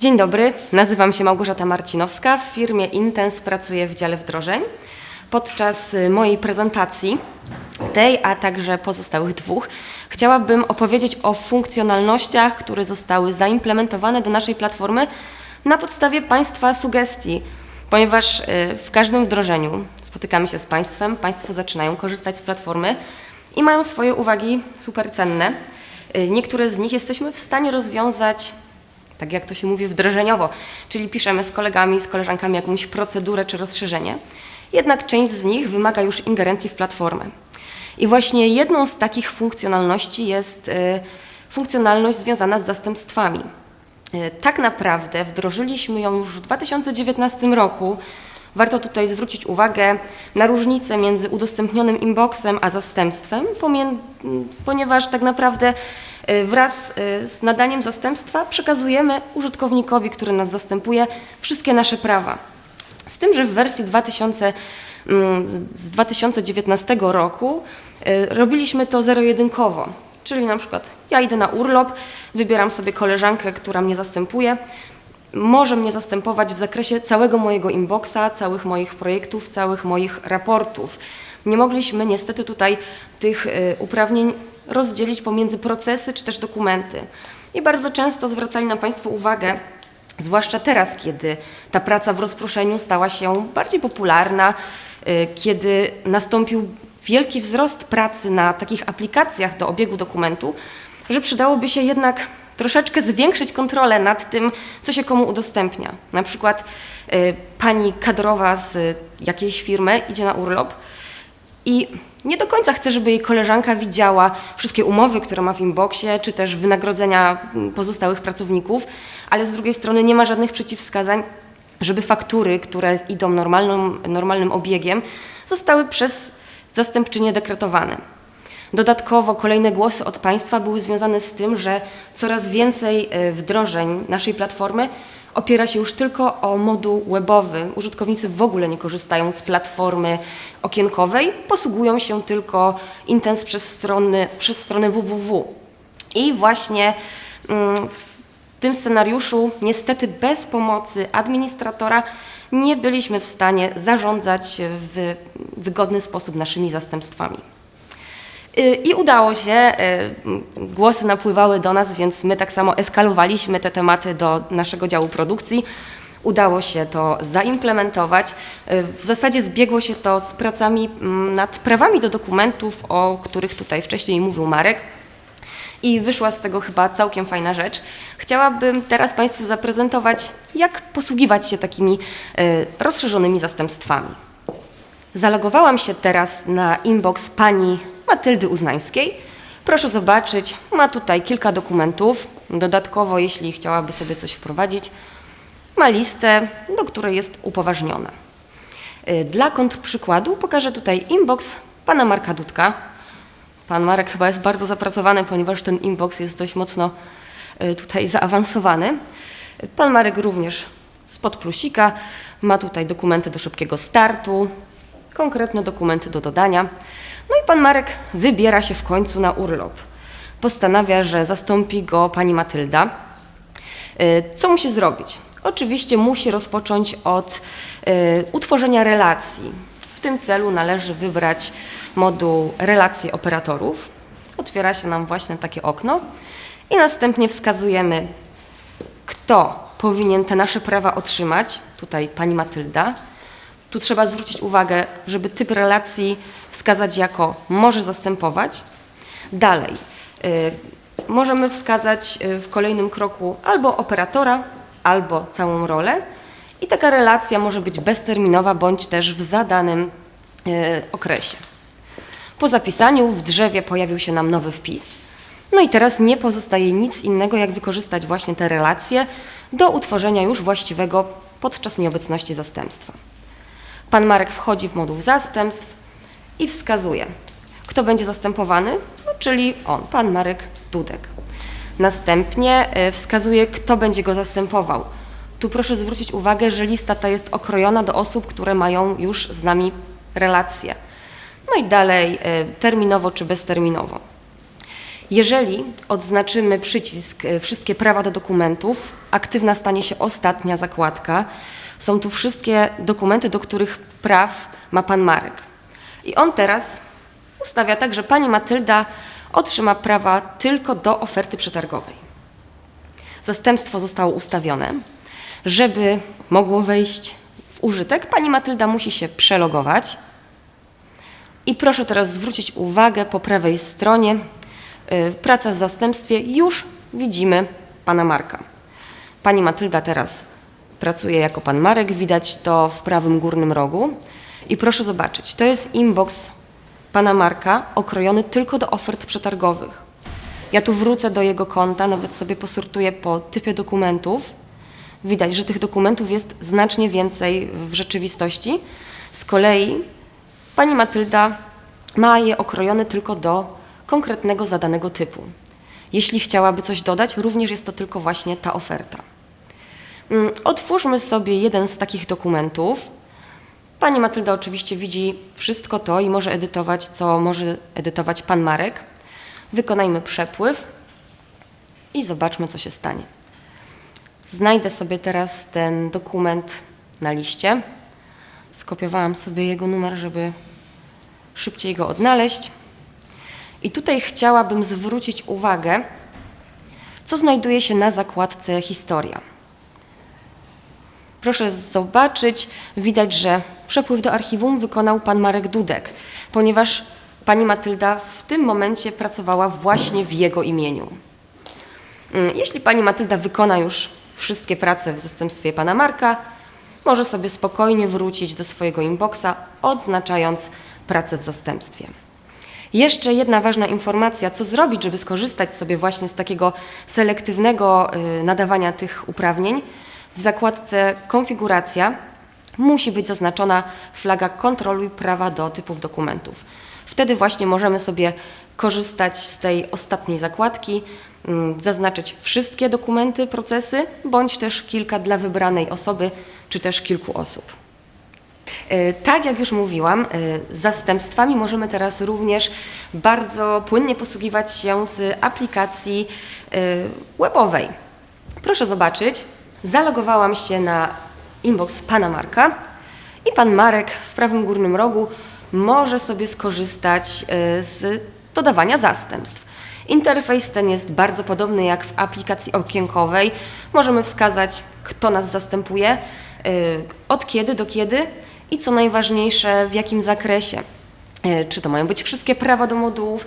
Dzień dobry, nazywam się Małgorzata Marcinowska. W firmie Intens pracuję w dziale wdrożeń. Podczas y, mojej prezentacji, tej, a także pozostałych dwóch, chciałabym opowiedzieć o funkcjonalnościach, które zostały zaimplementowane do naszej platformy na podstawie Państwa sugestii, ponieważ y, w każdym wdrożeniu spotykamy się z Państwem, Państwo zaczynają korzystać z platformy i mają swoje uwagi super cenne. Y, Niektóre z nich jesteśmy w stanie rozwiązać tak jak to się mówi wdrożeniowo, czyli piszemy z kolegami, z koleżankami jakąś procedurę czy rozszerzenie. Jednak część z nich wymaga już ingerencji w platformę. I właśnie jedną z takich funkcjonalności jest y, funkcjonalność związana z zastępstwami. Y, Tak naprawdę wdrożyliśmy ją już w 2019 roku. Warto tutaj zwrócić uwagę na różnicę między udostępnionym inboxem a zastępstwem, ponieważ tak naprawdę wraz y, z nadaniem zastępstwa przekazujemy użytkownikowi, który nas zastępuje, wszystkie nasze prawa. Z tym, że w wersji 2000, mm, z 2019 roku y, robiliśmy to zero-jedynkowo. Czyli na przykład ja idę na urlop, wybieram sobie koleżankę, która mnie zastępuje, może mnie zastępować w zakresie całego mojego inboxa, całych moich projektów, całych moich raportów. Nie mogliśmy niestety tutaj tych uprawnień rozdzielić pomiędzy procesy czy też dokumenty. I bardzo często zwracali na Państwo uwagę, zwłaszcza teraz, kiedy ta praca w rozproszeniu stała się bardziej popularna, y, kiedy nastąpił wielki wzrost pracy na takich aplikacjach do obiegu dokumentu, że przydałoby się jednak troszeczkę zwiększyć kontrolę nad tym, co się komu udostępnia. Na przykład y, pani kadrowa z jakiejś firmy idzie na urlop i nie do końca chce, żeby jej koleżanka widziała wszystkie umowy, które ma w inboxie, czy też wynagrodzenia mm, pozostałych pracowników, ale z drugiej strony nie ma żadnych przeciwwskazań, żeby faktury, które idą normalnym, obiegiem, zostały przez zastępczynię dekretowane. Dodatkowo kolejne głosy od Państwa były związane z tym, że coraz więcej e, wdrożeń naszej platformy opiera się już tylko o moduł webowy. Użytkownicy w ogóle nie korzystają z platformy okienkowej, posługują się tylko Intens przez, strony, przez www. I właśnie mm, w tym scenariuszu, niestety bez pomocy administratora, nie byliśmy w stanie zarządzać w wygodny sposób naszymi zastępstwami. Y, I udało się, y, głosy napływały do nas, więc my tak samo eskalowaliśmy te tematy do naszego działu produkcji. Udało się to zaimplementować. Y, W zasadzie zbiegło się to z pracami mm, nad prawami do dokumentów, o których tutaj wcześniej mówił Marek. I wyszła z tego chyba całkiem fajna rzecz. Chciałabym teraz Państwu zaprezentować, jak posługiwać się takimi rozszerzonymi zastępstwami. Zalogowałam się teraz na inbox pani Matyldy Uznańskiej. Proszę zobaczyć, ma tutaj kilka dokumentów. Dodatkowo, jeśli chciałaby sobie coś wprowadzić, ma listę, do której jest upoważniona. Y, Dla kontrprzykładu pokażę tutaj inbox pana Marka Dudka. Pan Marek chyba jest bardzo zapracowany, ponieważ ten inbox jest dość mocno y, tutaj zaawansowany. Pan Marek również spod plusika ma tutaj dokumenty do szybkiego startu, konkretne dokumenty do dodania. No i pan Marek wybiera się w końcu na urlop. Postanawia, że zastąpi go pani Matylda. Y, Co musi zrobić? Oczywiście musi rozpocząć od y, utworzenia relacji. W tym celu należy wybrać moduł relacje operatorów. Otwiera się nam właśnie takie okno i następnie wskazujemy, kto powinien te nasze prawa otrzymać. Tutaj pani Matylda. Tu trzeba zwrócić uwagę, żeby typ relacji wskazać jako może zastępować. Dalej, y, możemy wskazać y, w kolejnym kroku albo operatora, albo całą rolę. I taka relacja może być bezterminowa bądź też w zadanym y, okresie. Po zapisaniu w drzewie pojawił się nam nowy wpis. No i teraz nie pozostaje nic innego, jak wykorzystać właśnie te relacje do utworzenia już właściwego podczas nieobecności zastępstwa. Pan Marek wchodzi w moduł zastępstw i wskazuje, kto będzie zastępowany, no, czyli on, pan Marek Dudek. Następnie e, wskazuje, kto będzie go zastępował. Tu proszę zwrócić uwagę, że lista ta jest okrojona do osób, które mają już z nami relacje. No i dalej e, terminowo czy bezterminowo. Jeżeli odznaczymy przycisk y, Wszystkie prawa do dokumentów, aktywna stanie się ostatnia zakładka. Są tu wszystkie dokumenty, do których praw ma pan Marek. I on teraz ustawia tak, że pani Matylda otrzyma prawa tylko do oferty przetargowej. Zastępstwo zostało ustawione. Żeby mogło wejść w użytek, pani Matylda musi się przelogować. I proszę teraz zwrócić uwagę po prawej stronie. y, Praca w zastępstwie już widzimy pana Marka. Pani Matylda teraz pracuje jako pan Marek, widać to w prawym górnym rogu. I proszę zobaczyć, to jest inbox pana Marka okrojony tylko do ofert przetargowych. Ja tu wrócę do jego konta, nawet sobie posortuję po typie dokumentów. Widać, że tych dokumentów jest znacznie więcej w rzeczywistości. Z kolei pani Matylda ma je okrojone tylko do konkretnego zadanego typu. Jeśli chciałaby coś dodać, również jest to tylko właśnie ta oferta. Mm, Otwórzmy sobie jeden z takich dokumentów. Pani Matylda oczywiście widzi wszystko to i może edytować, co może edytować pan Marek. Wykonajmy przepływ i zobaczmy, co się stanie. Znajdę sobie teraz ten dokument na liście. Skopiowałam sobie jego numer, żeby szybciej go odnaleźć. I tutaj chciałabym zwrócić uwagę, co znajduje się na zakładce Historia. Proszę zobaczyć, widać, że przepływ do archiwum wykonał pan Marek Dudek, ponieważ pani Matylda w tym momencie pracowała właśnie w jego imieniu. Mm, Jeśli pani Matylda wykona już wszystkie prace w zastępstwie pana Marka, może sobie spokojnie wrócić do swojego inboxa, odznaczając pracę w zastępstwie. Jeszcze jedna ważna informacja, co zrobić, żeby skorzystać sobie właśnie z takiego selektywnego y, nadawania tych uprawnień. W zakładce Konfiguracja musi być zaznaczona flaga Kontroluj prawa do typów dokumentów. Wtedy właśnie możemy sobie korzystać z tej ostatniej zakładki, mm, zaznaczyć wszystkie dokumenty, procesy, bądź też kilka dla wybranej osoby, czy też kilku osób. E, Tak jak już mówiłam, e, zastępstwami możemy teraz również bardzo płynnie posługiwać się z aplikacji e, webowej. Proszę zobaczyć, zalogowałam się na inbox pana Marka i pan Marek w prawym górnym rogu może sobie skorzystać e, z dodawania zastępstw. Interfejs ten jest bardzo podobny jak w aplikacji okienkowej. Możemy wskazać, kto nas zastępuje, e, od kiedy do kiedy i co najważniejsze, w jakim zakresie. E, Czy to mają być wszystkie prawa do modułów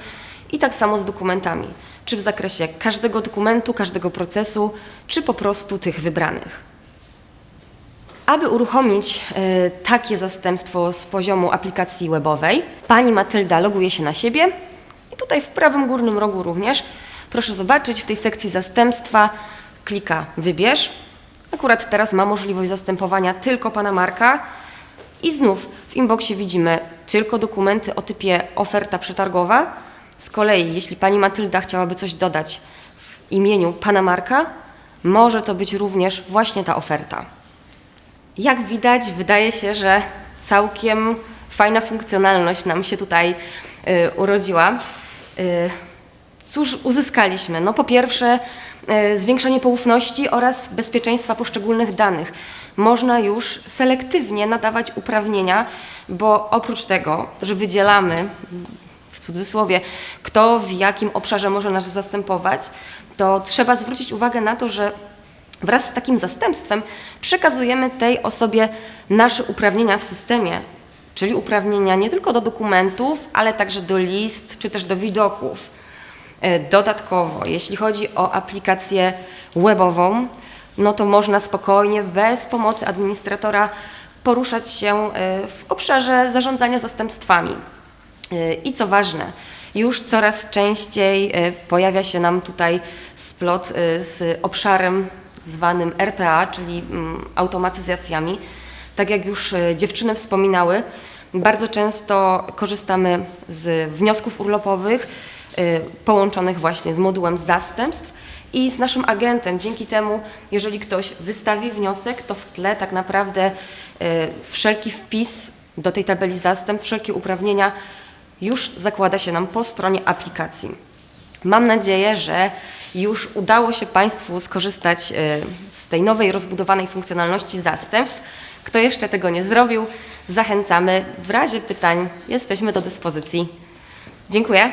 i tak samo z dokumentami. Czy w zakresie każdego dokumentu, każdego procesu, czy po prostu tych wybranych. Aby uruchomić e, takie zastępstwo z poziomu aplikacji webowej, pani Matylda loguje się na siebie i tutaj w prawym górnym rogu również. Proszę zobaczyć, w tej sekcji zastępstwa klika wybierz. Akurat teraz ma możliwość zastępowania tylko pana Marka i znów w inboxie widzimy tylko dokumenty o typie oferta przetargowa. Z kolei, jeśli pani Matylda chciałaby coś dodać w imieniu pana Marka, może to być również właśnie ta oferta. Jak widać, wydaje się, że całkiem fajna funkcjonalność nam się tutaj y, urodziła. Y, cóż uzyskaliśmy? No po pierwsze y, zwiększenie poufności oraz bezpieczeństwa poszczególnych danych. Można już selektywnie nadawać uprawnienia, bo oprócz tego, że wydzielamy cudzysłowie, kto w jakim obszarze może nas zastępować, to trzeba zwrócić uwagę na to, że Wraz z takim zastępstwem przekazujemy tej osobie nasze uprawnienia w systemie, czyli uprawnienia nie tylko do dokumentów, ale także do list czy też do widoków. E, Dodatkowo, jeśli chodzi o aplikację webową, no to można spokojnie, bez pomocy administratora, poruszać się e, w obszarze zarządzania zastępstwami. E, I co ważne, już coraz częściej e, pojawia się nam tutaj splot e, z obszarem zwanym RPA, czyli mm, automatyzacjami. Tak jak już dziewczyny wspominały, bardzo często korzystamy z wniosków urlopowych połączonych właśnie z modułem zastępstw i z naszym agentem. Dzięki temu, jeżeli ktoś wystawi wniosek, to w tle tak naprawdę wszelki wpis do tej tabeli zastępstw, wszelkie uprawnienia już zakłada się nam po stronie aplikacji. Mam nadzieję, że już udało się Państwu skorzystać e, z tej nowej, rozbudowanej funkcjonalności zastępstw. Kto jeszcze tego nie zrobił, zachęcamy. W razie pytań jesteśmy do dyspozycji. Dziękuję.